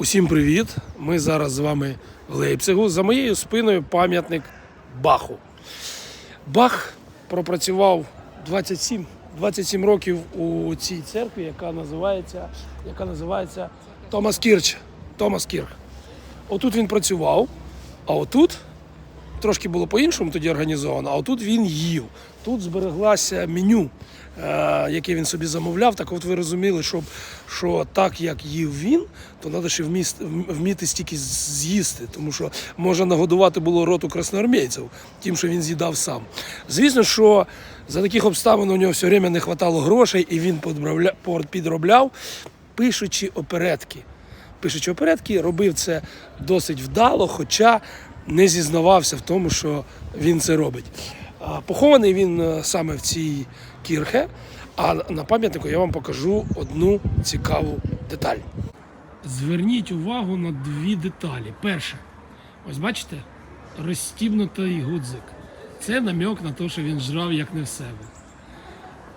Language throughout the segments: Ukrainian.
Усім привіт! Ми зараз з вами в Лейпцигу. За моєю спиною пам'ятник Баху. Бах пропрацював 27, 27 років у цій церкві, яка називається, яка називається Томас Кірч. Томас Кірх. Отут він працював, а отут трошки було по-іншому тоді організовано, а отут він їв. Тут збереглося меню, е, яке він собі замовляв. Так от ви розуміли, щоб, що так як їв він, то треба ще вміст, вміти стільки з'їсти, тому що може нагодувати було роту красноармійців, тим, що він з'їдав сам. Звісно, що за таких обставин у нього все время не вистачало грошей, і він підробляв, пишучи оперетки пишучи опередки, робив це досить вдало, хоча не зізнавався в тому, що він це робить. Похований він е, саме в цій кірхе, а на пам'ятнику я вам покажу одну цікаву деталь. Зверніть увагу на дві деталі. Перше, ось бачите, розстібнутий гудзик. Це намек на те, що він жрав як не в себе.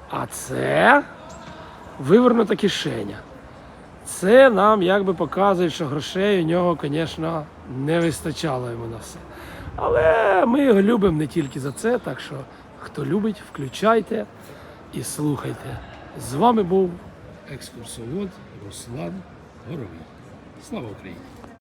А це вивернута кишеня. Це нам якби показує, що грошей у нього, звісно, не вистачало йому на все. Але ми його любимо не тільки за це, так що хто любить, включайте і слухайте. З вами був екскурсовод Руслан Горовий. Слава Україні!